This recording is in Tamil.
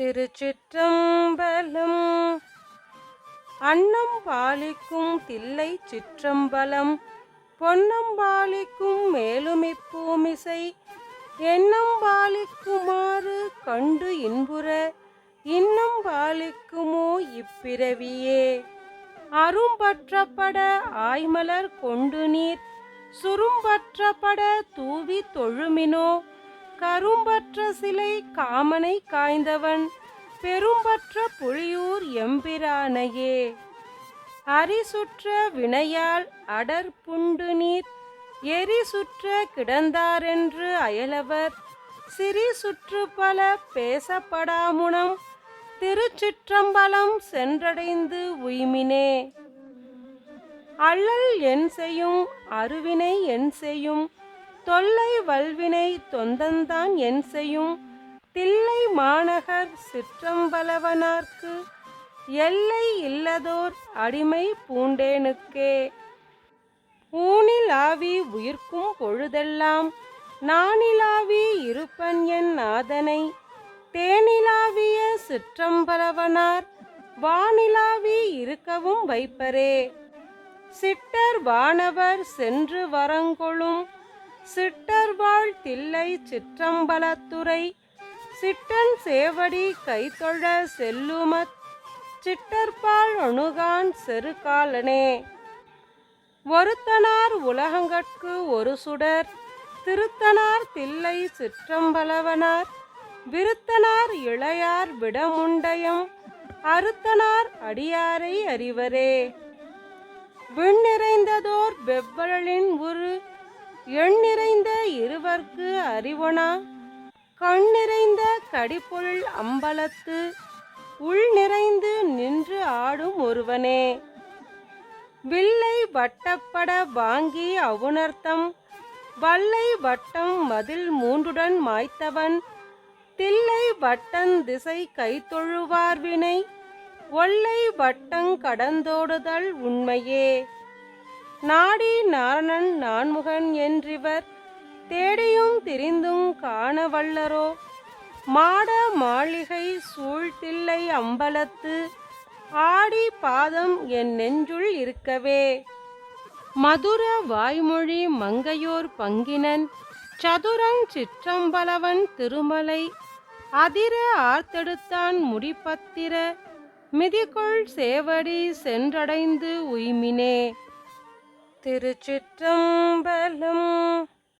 திருச்சிற்றம்பலம். அன்னம் பாலிக்கும் தில்லை சிற்றம்பலம். பொன்னம் பாலிக்கும் மேலுமிப்பூமிசை எண்ணம் பாலிக்குமாறு கண்டு இன்புற. இன்னம் பாலிக்குமோ இப்பிறவியே. அரும்பற்றப்பட ஆய்மலர் கொண்டு நீர். சுரும்பற்றப்பட தூவி தொழுமினோ. கரும்பற்ற சிலை காமனை காய்ந்தவன் பெரும்பற்ற புலியூர் எம்பிரானையே. அரிசுற்ற வினையால் அடர் புண்டு நீர் எரி சுற்ற கிடந்தாரென்று அயலவர். சிறி சுற்று பல பேசப்படாமுனம் திருச்சிற்றம்பலம் சென்றடைந்து உய்மினே. அள்ளல் என் செய்யும் அருவினை என் செய்யும் தொல்லை வல்வினை தொந்தந்தான் என் செய்யும். தில்லை மாநகர் சிற்றம்பலவனார்க்கு எல்லை இல்லதோர் அடிமை பூண்டேனுக்கே. ஊனில் ஆவி உயிர்க்கும் பொழுதெல்லாம் நானிலாவி இருப்பன் என் நாதனை. தேனிலாவிய சிற்றம்பலவனார் வானிலாவி இருக்கவும் வைப்பரே. சிட்டர் வானவர் சென்று வரங்கொளும் சிட்டர்வாழ் தில்லை சிற்றம்பலத்துறை சிட்டன் சேவடி கைத்தொழ செல்லுமத் சிட்டர்பால் அணுகான் செருகாலனே. ஒருத்தனார் உலகங்கட்கு ஒரு சுடர் திருத்தனார் தில்லை சிற்றம்பலவனார் விருத்தனார் இளையார் விடமுண்டயம் அறுத்தனார் அடியாரை அறிவரே. விண்ணிறைந்ததோர் வெவ்வழலின் உரு எண் நிறைந்த இருவர்க்கு அறிவனா? கண் நிறைந்த கடிப்பொருள் அம்பலத்து உள் நிறைந்து நின்று ஆடும் ஒருவனே. வில்லை வட்டப்பட வாங்கி அவுணர்த்தம் வல்லை வட்டம் மதில் மூன்றுடன் மாய்த்தவன் தில்லை வட்டன் திசை கைத்தொழுவார் வினை ஒல்லை வட்டங் கடந்தோடுதல் உண்மையே. நாடி நாரணன் நான்முகன் என்றிவர் தேடியும் திரிந்தும் காண வல்லரோ? மாட மாளிகை சூழ்த்தில்லை அம்பலத்து ஆடி பாதம் என் நெஞ்சுள் இருக்கவே. மதுர வாய்மொழி மங்கையோர் பங்கினன் சதுரன் சிற்றம்பலவன் திருமலை அதிர ஆர்த்தெடுத்தான் முடிப்பத்திர மிதிக்குள் சேவடி சென்றடைந்து உய்மினே. திருச்சிற்றம்பலம்